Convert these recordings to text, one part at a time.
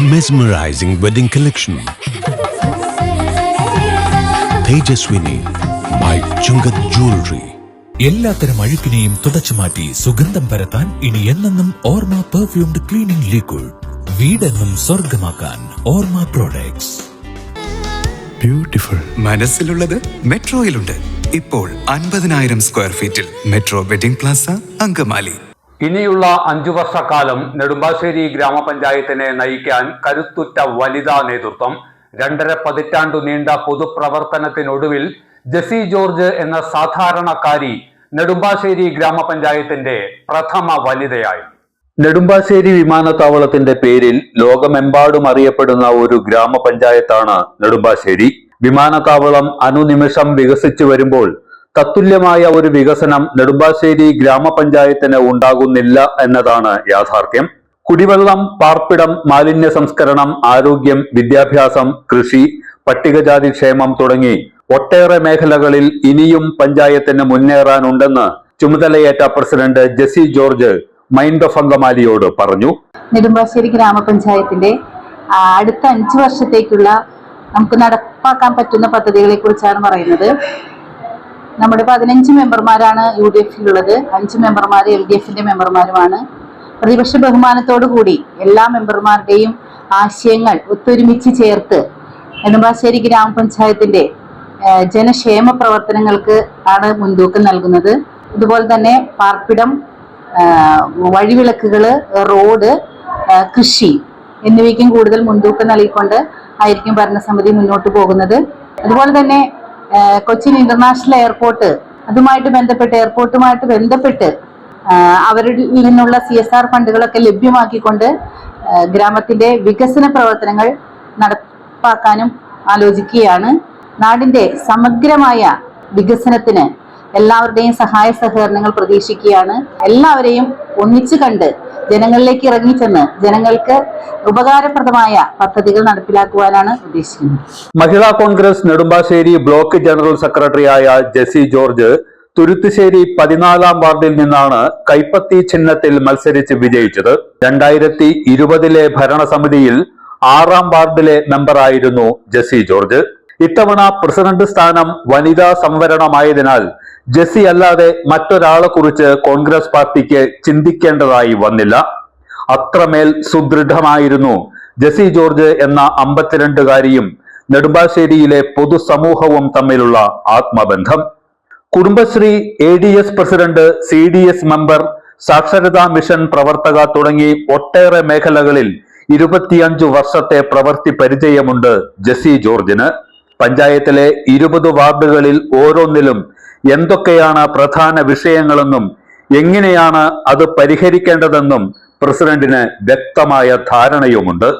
Mesmerizing wedding collection. Tejaswini by Chungat Jewelry. എല്ലാത്തരം അഴുക്കിനെയും തുടച്ചു മാറ്റി സുഗന്ധം പരത്താൻ ഇനി എന്നെന്നും ഓർമ്മ പെർഫ്യൂംഡ് ക്ലീനിംഗ് ലിക്വിഡ് വീടെന്നും സ്വർഗമാക്കാൻ ഓർമ്മ പ്രോഡക്ട്സ് ബ്യൂട്ടിഫുൾ മനസ്സിലുള്ളത് മെട്രോയിലുണ്ട് ഇപ്പോൾ അൻപതിനായിരം സ്ക്വയർ ഫീറ്റിൽ മെട്രോ വെഡിംഗ് പ്ലാസ അങ്കമാലി ഇനിയുള്ള അഞ്ചു വർഷക്കാലം നെടുമ്പാശ്ശേരി ഗ്രാമപഞ്ചായത്തിനെ നയിക്കാൻ കരുത്തുറ്റ വനിതാ നേതൃത്വം രണ്ടര പതിറ്റാണ്ടു നീണ്ട പൊതുപ്രവർത്തനത്തിനൊടുവിൽ ജെസി ജോർജ് എന്ന സാധാരണക്കാരി നെടുമ്പാശ്ശേരി ഗ്രാമപഞ്ചായത്തിന്റെ പ്രഥമ വനിതയായി. നെടുമ്പാശ്ശേരി വിമാനത്താവളത്തിന്റെ പേരിൽ ലോകമെമ്പാടും അറിയപ്പെടുന്ന ഒരു ഗ്രാമപഞ്ചായത്താണ് നെടുമ്പാശ്ശേരി. വിമാനത്താവളം അനുനിമിഷം വികസിച്ചു വരുമ്പോൾ തത്തുല്യമായ ഒരു വികസനം നെടുമ്പാശ്ശേരി ഗ്രാമപഞ്ചായത്തിന് ഉണ്ടാകുന്നില്ല എന്നതാണ് യാഥാർത്ഥ്യം. കുടിവെള്ളം പാർപ്പിടം മാലിന്യ സംസ്കരണം ആരോഗ്യം വിദ്യാഭ്യാസം കൃഷി പട്ടികജാതി ക്ഷേമം തുടങ്ങി ഒട്ടേറെ മേഖലകളിൽ ഇനിയും പഞ്ചായത്തിന് മുന്നേറാനുണ്ടെന്ന് ചുമതലയേറ്റ president Jessy George mind of അങ്കമാലിയോട് പറഞ്ഞു. നെടുമ്പാശ്ശേരി ഗ്രാമപഞ്ചായത്തിന്റെ അടുത്ത അഞ്ചു വർഷത്തേക്കുള്ള നമുക്ക് നടപ്പാക്കാൻ പറ്റുന്ന പദ്ധതികളെ കുറിച്ചാണ് പറയുന്നത്. നമ്മുടെ പതിനഞ്ച് മെമ്പർമാരാണ് യു ഡി എഫിലുള്ളത് അഞ്ച് മെമ്പർമാർ എൽ ഡി എഫിന്റെ മെമ്പർമാരുമാണ്. പ്രതിപക്ഷ ബഹുമാനത്തോടു കൂടി എല്ലാ മെമ്പർമാരുടെയും ആശയങ്ങൾ ഒത്തൊരുമിച്ച് ചേർത്ത് നെടുമ്പാശ്ശേരി ഗ്രാമപഞ്ചായത്തിന്റെ ജനക്ഷേമ പ്രവർത്തനങ്ങൾക്ക് ആണ് മുൻതൂക്കം നൽകുന്നത്. ഇതുപോലെ തന്നെ പാർപ്പിടം വഴിവിളക്കുകൾ റോഡ് കൃഷി എന്നിവയ്ക്കും കൂടുതൽ മുൻതൂക്കം നൽകിക്കൊണ്ട് ആയിരിക്കും ഭരണസമിതി മുന്നോട്ട് പോകുന്നത്. അതുപോലെ തന്നെ കൊച്ചിൻ ഇന്റർനാഷണൽ എയർപോർട്ട് അതുമായിട്ട് ബന്ധപ്പെട്ട് എയർപോർട്ടുമായിട്ട് ബന്ധപ്പെട്ട് അവരിൽ നിന്നുള്ള സി എസ് ആർ ഫണ്ടുകളൊക്കെ ലഭ്യമാക്കിക്കൊണ്ട് ഗ്രാമത്തിന്റെ വികസന പ്രവർത്തനങ്ങൾ നടപ്പാക്കാനും ആലോചിക്കുകയാണ്. നാടിന്റെ സമഗ്രമായ വികസനത്തിന് എല്ലാവരുടെയും സഹായ സഹകരണങ്ങൾ പ്രതീക്ഷിക്കുകയാണ്. എല്ലാവരെയും ഒന്നിച്ചു കണ്ട് ജനങ്ങളിലേക്ക് ഇറങ്ങിച്ചെന്ന് ജനങ്ങൾക്ക് ഉപകാരപ്രദമായ പദ്ധതികൾ നടപ്പിലാക്കുവാനാണ് ഉദ്ദേശിക്കുന്നത്. Mahila Congress Nedumbassery block general സെക്രട്ടറിയായ ജെസി ജോർജ് തുരുത്തുശ്ശേരി പതിനാലാം വാർഡിൽ നിന്നാണ് കൈപ്പത്തി ചിഹ്നത്തിൽ മത്സരിച്ച് വിജയിച്ചത്. രണ്ടായിരത്തി ഇരുപതിലെ ഭരണസമിതിയിൽ ആറാം വാർഡിലെ മെമ്പറായിരുന്നു ജെസി ജോർജ്. ഇത്തവണ പ്രസിഡന്റ് സ്ഥാനം വനിതാ സംവരണമായതിനാൽ ജെസി അല്ലാതെ മറ്റൊരാളെ കുറിച്ച് കോൺഗ്രസ് പാർട്ടിക്ക് ചിന്തിക്കേണ്ടതായി വന്നില്ല. അത്രമേൽ സുദൃഢമായിരുന്നു ജെസി ജോർജ് എന്ന അമ്പത്തിരണ്ടുകാരിയും നെടുമ്പാശ്ശേരിയിലെ പൊതുസമൂഹവും തമ്മിലുള്ള ആത്മബന്ധം. Kudumbashree A D S president C D S member സാക്ഷരതാ മിഷൻ പ്രവർത്തക തുടങ്ങി ഒട്ടേറെ മേഖലകളിൽ ഇരുപത്തിയഞ്ചു വർഷത്തെ പ്രവൃത്തി പരിചയമുണ്ട് ജെസി ജോർജിന്. പഞ്ചായത്തിലെ ഇരുപത് വാർഡുകളിൽ ഓരോന്നിലും എന്തൊക്കെയാണ് പ്രധാന വിഷയങ്ങളെന്നും എങ്ങനെയാണ് അത് പരിഹരിക്കേണ്ടതെന്നും പ്രസിഡന്റിന് വ്യക്തമായ ധാരണയുമുണ്ട്.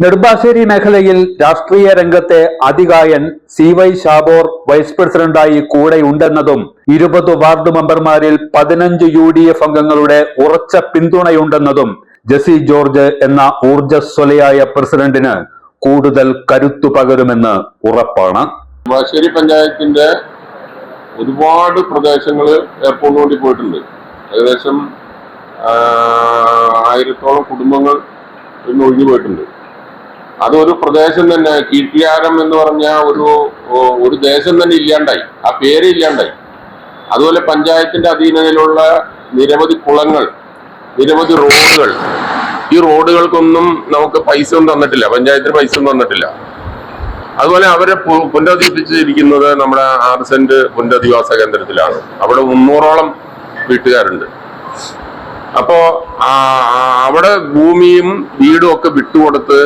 നെടുമ്പാശ്ശേരി മേഖലയിൽ രാഷ്ട്രീയ രംഗത്തെ അതികായൻ സി വൈ ഷാബോർ വൈസ് പ്രസിഡന്റായി കൂടെയുണ്ടെന്നതും ഇരുപത് വാർഡ് മെമ്പർമാരിൽ പതിനഞ്ച് യു ഡി എഫ് അംഗങ്ങളുടെ ഉറച്ച പിന്തുണയുണ്ടെന്നതും ജസി ജോർജ് എന്ന ഊർജസ്വലയായ പ്രസിഡന്റിന് കൂടുതൽ കരുത്തു പകരുമെന്ന് ഉറപ്പാണ്. നെടുമ്പാശ്ശേരി പഞ്ചായത്തിന്റെ ഒരുപാട് പ്രദേശങ്ങൾ എയർപോർട്ടിന് വേണ്ടി പോയിട്ടുണ്ട്. ഏകദേശം ആയിരത്തോളം കുടുംബങ്ങൾ ഇന്ന് ഒഴിഞ്ഞു പോയിട്ടുണ്ട്. അതൊരു പ്രദേശം തന്നെ കീർത്തിയാരം എന്ന് പറഞ്ഞ ഒരു ഒരു ദേശം തന്നെ ഇല്ലാണ്ടായി. ആ പേര് ഇല്ലാണ്ടായി. അതുപോലെ പഞ്ചായത്തിന്റെ അധീനതയിലുള്ള നിരവധി കുളങ്ങൾ നിരവധി റോഡുകൾ. ഈ റോഡുകൾക്കൊന്നും നമുക്ക് പൈസ ഒന്നും തന്നിട്ടില്ല. പഞ്ചായത്തിന് പൈസ ഒന്നും തന്നിട്ടില്ല. അതുപോലെ അവരെ പുനരധിപ്പിച്ചിരിക്കുന്നത് നമ്മുടെ ആർസെന്റ് സെന്റ് പുനരധിവാസ കേന്ദ്രത്തിലാണ്. അവിടെ മുന്നൂറോളം വീട്ടുകാരുണ്ട്. അപ്പോ അവിടെ ഭൂമിയും വീടും ഒക്കെ വിട്ടുകൊടുത്ത്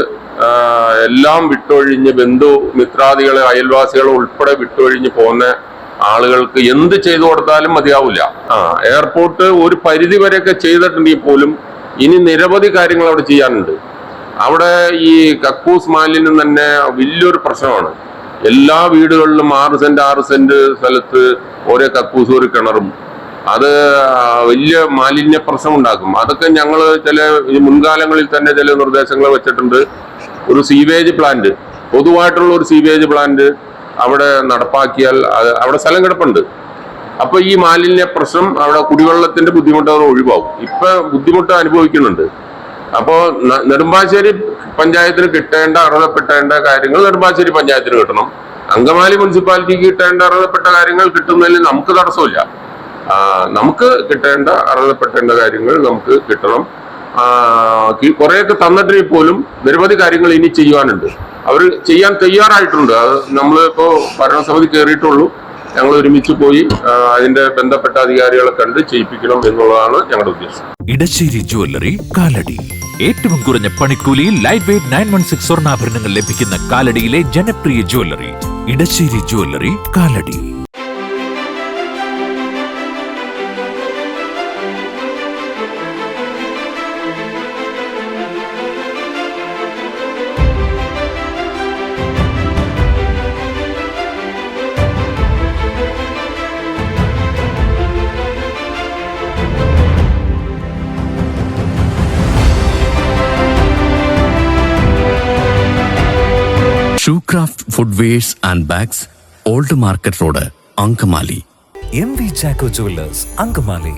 എല്ലാം വിട്ടൊഴിഞ്ഞ് ബന്ധു മിത്രാദികളെ അയൽവാസികളെ ഉൾപ്പെടെ വിട്ടൊഴിഞ്ഞ് പോകുന്ന ആളുകൾക്ക് എന്ത് ചെയ്തു കൊടുത്താലും മതിയാവില്ല. ആ എയർപോർട്ട് ഒരു പരിധി വരെയൊക്കെ ചെയ്തിട്ടുണ്ടെങ്കിൽ പോലും ഇനി നിരവധി കാര്യങ്ങൾ അവിടെ ചെയ്യാനുണ്ട്. അവിടെ ഈ കക്കൂസ് മാലിന്യം തന്നെ വലിയൊരു പ്രശ്നമാണ്. എല്ലാ വീടുകളിലും ആറ് സെന്റ് ആറ് സെന്റ് സ്ഥലത്ത് ഓരോ കക്കൂസ് ഒരു കിണറും. അത് വലിയ മാലിന്യ പ്രശ്നം ഉണ്ടാക്കും. അതൊക്കെ ഞങ്ങൾ ചില മുൻകാലങ്ങളിൽ തന്നെ ചില നിർദ്ദേശങ്ങൾ വെച്ചിട്ടുണ്ട്. ഒരു സീവേജ് പ്ലാന്റ് പൊതുവായിട്ടുള്ള ഒരു സീവേജ് പ്ലാന്റ് അവിടെ നടപ്പാക്കിയാൽ അവിടെ സ്ഥലം കിടപ്പുണ്ട്. അപ്പൊ ഈ മാലിന്യ പ്രശ്നം അവിടെ കുടിവെള്ളത്തിന്റെ ബുദ്ധിമുട്ട് ഒഴിവാകും. ഇപ്പൊ ബുദ്ധിമുട്ട് അനുഭവിക്കുന്നുണ്ട്. അപ്പോ ന- നെടുമ്പാശ്ശേരി പഞ്ചായത്തിന് കിട്ടേണ്ട അർഹതപ്പെട്ടേണ്ട കാര്യങ്ങൾ നെടുമ്പാശ്ശേരി പഞ്ചായത്തിന് കിട്ടണം. അങ്കമാലി മുനിസിപ്പാലിറ്റിക്ക് കിട്ടേണ്ട അർഹതപ്പെട്ട കാര്യങ്ങൾ കിട്ടുന്നതിൽ നമുക്ക് തടസ്സമില്ല. നമുക്ക് കിട്ടേണ്ട അർഹതപ്പെട്ടേണ്ട കാര്യങ്ങൾ നമുക്ക് കിട്ടണം. കുറെയൊക്കെ തന്നിട്ട് പോലും നിരവധി കാര്യങ്ങൾ ഇനി ചെയ്യുവാനുണ്ട്. അവർ ചെയ്യാൻ തയ്യാറായിട്ടുണ്ട്. അത് നമ്മളിപ്പോ ഭരണസമിതി കയറിയിട്ടുള്ളൂ. ഞങ്ങൾ ഒരുമിച്ച് പോയി അതിന്റെ ബന്ധപ്പെട്ട അധികാരികളെ കണ്ട് ചെയ്യിപ്പിക്കണം എന്നുള്ളതാണ് ഞങ്ങളുടെ ഉദ്ദേശം. ഇടശ്ശേരി ജുവല്ലറി കാലടി. ഏറ്റവും കുറഞ്ഞ പണിക്കൂലിയിൽ light weight nine one six സ്വർണാഭരണങ്ങൾ ലഭിക്കുന്ന കാലടിയിലെ ജനപ്രിയ jewellery Edassery jewellery Kalady. Shoe craft footwears and bags old market road Angamaly M V Chacko jewellers Angamaly